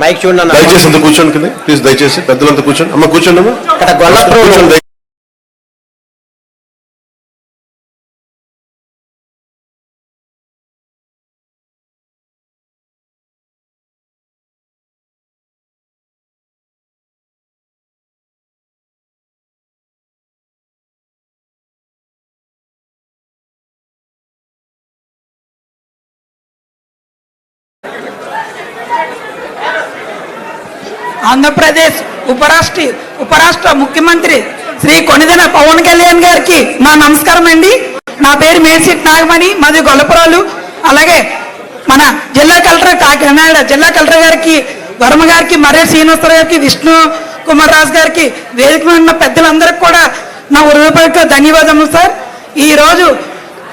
Mic చూడండి. దయచేసి అంత కూర్చోండి కింద. ప్లీజ్ దయచేసి పెద్దలంతా కూర్చోండి. అమ్మ కూర్చోండి అమ్మా. ఇక్కడ ఆంధ్రప్రదేశ్ ఉపరాష్ట్ర ఉపరాష్ట్ర ముఖ్యమంత్రి శ్రీ కొనిదెన పవన్ కళ్యాణ్ గారికి నా నమస్కారం అండి. నా పేరు మేసిట్ నాగమణి మాది గొల్లపురాలు. అలాగే మన జిల్లా కలెక్టర్ కాకినాడ జిల్లా కలెక్టర్ గారికి వర్మ గారికి మర్రే శ్రీనివాసరావు గారికి విష్ణు కుమార్ రాజు గారికి వేదిక ఉన్న పెద్దలందరికీ కూడా నా హృదయపూర్వక ధన్యవాదములు సార్. ఈ రోజు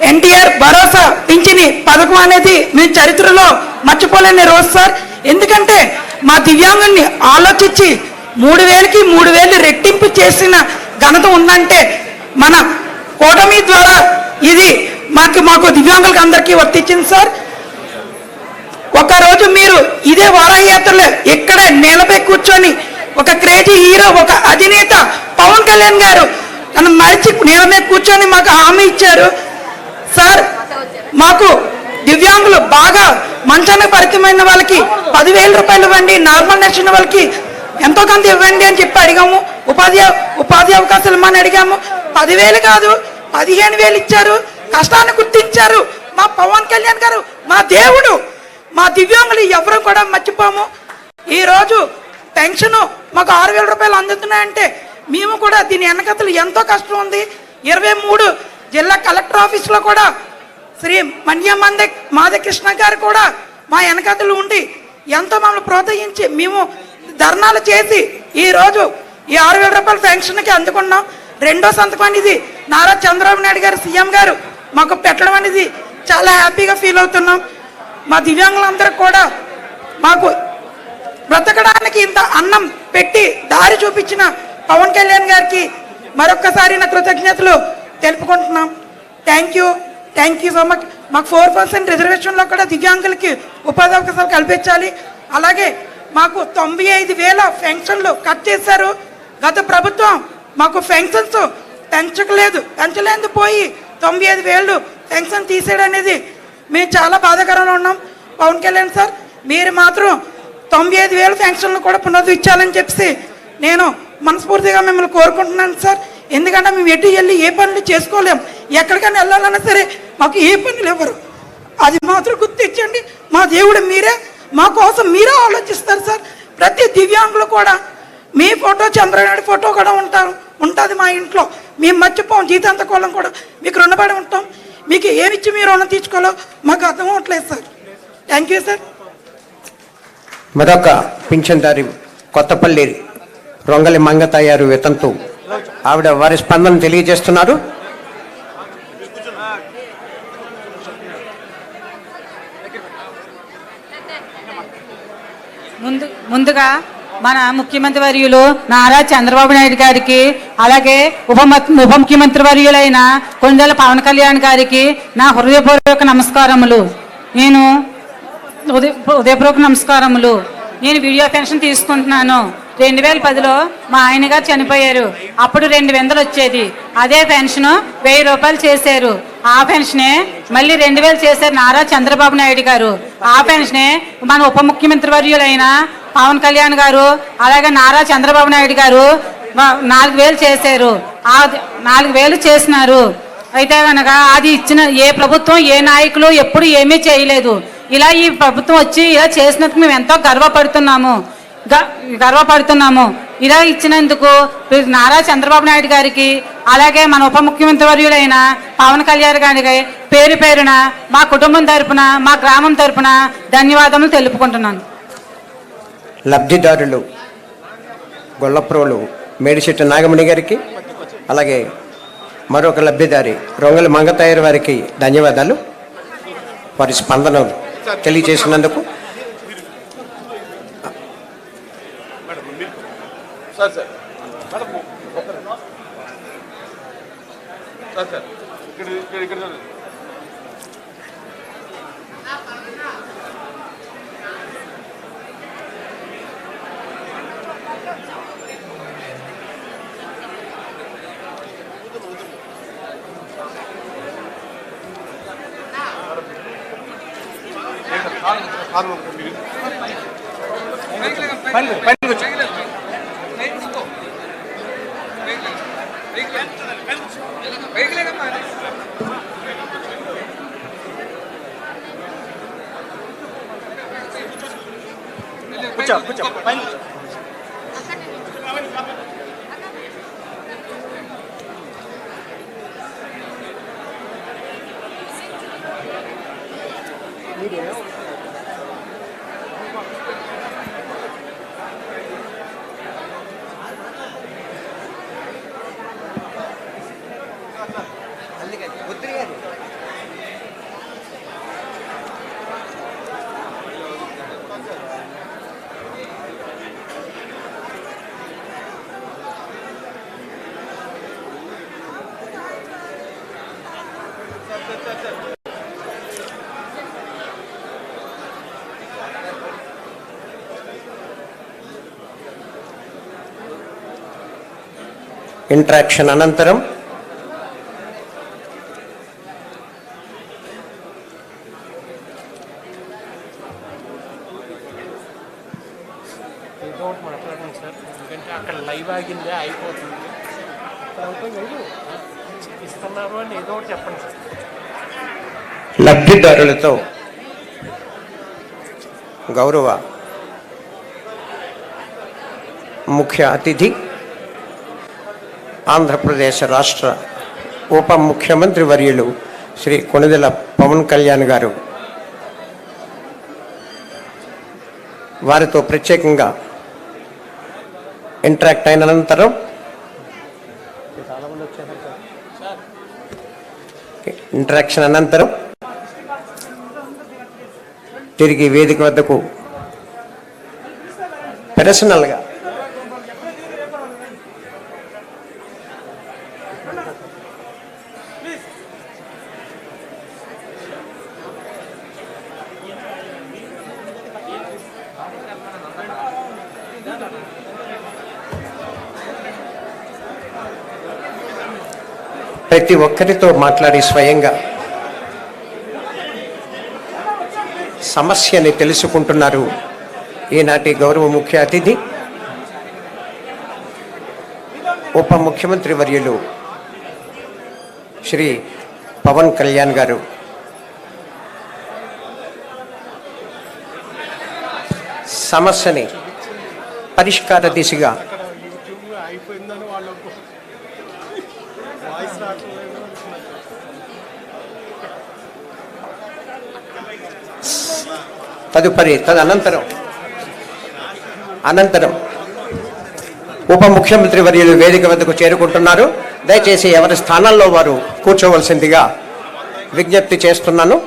ఎన్టీఆర్ భరోసా పింఛని పథకం అనేది మీ చరిత్రలో మర్చిపోలేని రోజు సార్. ఎందుకంటే మా దివ్యాంగుని ఆలోచించి మూడు వేలకి మూడు వేలు రెట్టింపు చేసిన ఘనత ఉందంటే మన కూటమి ద్వారా ఇది మాకు మాకు దివ్యాంగులకు అందరికీ వర్తించింది సార్. ఒకరోజు మీరు ఇదే వారాయాత్రలో ఇక్కడే నేలపై కూర్చొని ఒక క్రేజీ హీరో ఒక అధినేత పవన్ కళ్యాణ్ గారు నన్ను మరిచి నేల మీద కూర్చొని మాకు హామీ ఇచ్చారు. సార్ మాకు దివ్యాంగులు బాగా మంచానికి పరిచయమైన వాళ్ళకి పదివేల రూపాయలు ఇవ్వండి నార్మల్ నచ్చిన వాళ్ళకి ఎంతో కొంత ఇవ్వండి అని చెప్పి అడిగాము. ఉపాధి ఉపాధి అవకాశాలు ఇమ్మని అడిగాము. పదివేలు కాదు పదిహేను వేలు ఇచ్చారు కష్టాన్ని గుర్తించారు. మా పవన్ కళ్యాణ్ గారు మా దేవుడు మా దివ్యాంగులు ఎవరు కూడా మర్చిపోము. ఈరోజు పెన్షన్ మాకు ఆరు వేల రూపాయలు అందుతున్నాయంటే మేము కూడా దీని వెనకతలు ఎంతో కష్టం ఉంది. ఇరవై మూడు జిల్లా కలెక్టర్ ఆఫీస్లో కూడా శ్రీ మన్యమంద మాధకృష్ణ గారు కూడా మా వెనకతలు ఉండి ఎంతో మమ్మల్ని ప్రోత్సహించి మేము ధర్నాలు చేసి ఈరోజు ఈ ఆరు వేల రూపాయల పెన్షన్కి అందుకున్నాం. రెండో సంతకం అనేది నారా చంద్రబాబు నాయుడు గారు సీఎం గారు మాకు పెట్టడం అనేది చాలా హ్యాపీగా ఫీల్ అవుతున్నాం. మా దివ్యాంగులందరూ కూడా మాకు బ్రతకడానికి ఇంత అన్నం పెట్టి దారి చూపించిన పవన్ కళ్యాణ్ గారికి మరొక్కసారి నా కృతజ్ఞతలు తెలుపుకుంటున్నాం. Thank you thank you so much మాకు ఫోర్ పర్సెంట్ రిజర్వేషన్లో కూడా దివ్యాంగులకి ఉపాధి అవకాశాలు కల్పించాలి. అలాగే మాకు తొంభై ఐదు వేల పెన్షన్లు కట్ చేశారు. గత ప్రభుత్వం మాకు పెన్షన్స్ పెంచకలేదు. పెంచలేదు పోయి తొంభై ఐదు వేలు పెన్షన్ తీసేయడం అనేది మేము చాలా బాధాకరంలో ఉన్నాం. పవన్ కళ్యాణ్ సార్ మీరు మాత్రం తొంభై ఐదు వేల పెన్షన్లు కూడా పునరుద్ధరించాలని చెప్పి నేను మనస్ఫూర్తిగా మిమ్మల్ని కోరుకుంటున్నాను సార్. ఎందుకంటే మేము ఎటు వెళ్ళి ఏ పనులు చేసుకోలేం. ఎక్కడికైనా వెళ్ళాలన్నా సరే మాకు ఏ పనులు ఇవ్వరు అది మాత్రం గుర్తించండి. మా దేవుడు మీరే. మా కోసం మీరే ఆలోచిస్తారు సార్. ప్రతి దివ్యాంగులు కూడా మీ ఫోటో చంద్రనాయుడు ఫోటో కూడా ఉంటారు. ఉంటుంది మా ఇంట్లో. మేము మర్చిపోం. జీతాంతకోళం కూడా మీకు రుణపడి ఉంటాం. మీకు ఏమిచ్చి మీరు రుణం తీసుకోవాలో మాకు అర్థం అవ్వట్లేదు సార్. థ్యాంక్ యూ సార్ మరొక పింఛన్దారి కొత్తపల్లి రొంగలి మంగతయ్యారు వితంతు. ఆవిడ వారి స్పందన తెలియజేస్తున్నారు. ముందు ముందుగా మన ముఖ్యమంత్రి వర్యులు నారా చంద్రబాబు నాయుడు గారికి అలాగే ఉప ఉప ముఖ్యమంత్రి వర్యులైన కొండల పవన్ కళ్యాణ్ గారికి నా హృదయపూర్వక నమస్కారములు. నేను ఉదయ ఉదయపూర్వక నమస్కారములు. నేను వీడియో పెన్షన్ తీసుకుంటున్నాను. రెండు వేల పదిలో మా ఆయన గారు చనిపోయారు. అప్పుడు రెండు వందలు వచ్చేది. అదే పెన్షన్ వెయ్యి రూపాయలు చేశారు. ఆ పెన్షనే మళ్ళీ రెండు వేలు చేశారు నారా చంద్రబాబు నాయుడు గారు. ఆ పెన్షనే మన ఉప ముఖ్యమంత్రి వర్యులైన పవన్ కళ్యాణ్ గారు అలాగే నారా చంద్రబాబు నాయుడు గారు నాలుగు వేలు చేశారు. ఆ నాలుగు వేలు చేసినారు. అయితే కనుక అది ఇచ్చిన ఏ ప్రభుత్వం ఏ నాయకులు ఎప్పుడు ఏమీ చేయలేదు. ఇలా ఈ ప్రభుత్వం వచ్చి ఇలా చేసినందుకు మేము ఎంతో గర్వపడుతున్నాము. గర్వపడుతున్నాము. ఇలా ఇచ్చినందుకు నారా చంద్రబాబు నాయుడు గారికి అలాగే మన ఉప ముఖ్యమంత్రి వర్యులైన పవన్ కళ్యాణ్ గారికి పేరు పేరున మా కుటుంబం తరపున మా గ్రామం తరపున ధన్యవాదములు తెలుపుకుంటున్నాను. లబ్ధిదారులు గొల్లప్రోలు మేడిశెట్టి నాగమణి గారికి అలాగే మరొక లబ్ధిదారి రొంగలి మంగతాయర్ వారికి ధన్యవాదాలు. వారి స్పందన తెలియజేసినందుకు sir sir madam sir sir ఇక్కడ ఇక్కడ ఇక్కడ సార్ పండుగ పండుగ chậm cứ chậm anh Video. Interaction అనంతరం చెప్పండి సార్ లబ్ధిదారులతో గౌరవ ముఖ్య అతిథి ఆంధ్రప్రదేశ్ రాష్ట్ర ఉప ముఖ్యమంత్రి వర్యులు శ్రీ కొణిదెల పవన్ కళ్యాణ్ గారు. వారితో ప్రత్యేకంగా ఇంటరాక్ట్ అయిన అనంతరం ఇంటరాక్షన్ అనంతరం తిరిగి వేదిక వద్దకు పర్సనల్గా ప్రతి ఒక్కరితో మాట్లాడి స్వయంగా సమస్యని తెలుసుకుంటున్నారు ఈనాటి గౌరవ ముఖ్య అతిథి ఉప ముఖ్యమంత్రి వర్యులు శ్రీ పవన్ కళ్యాణ్ గారు. సమస్యని పరిష్కార దిశగా తదుపరి తదనంతరం అనంతరం ఉప ముఖ్యమంత్రి వర్యులు వేదిక వద్దకు చేరుకుంటున్నారు. దయచేసి ఎవరి స్థానాల్లో వారు కూర్చోవలసిందిగా విజ్ఞప్తి చేస్తున్నాను.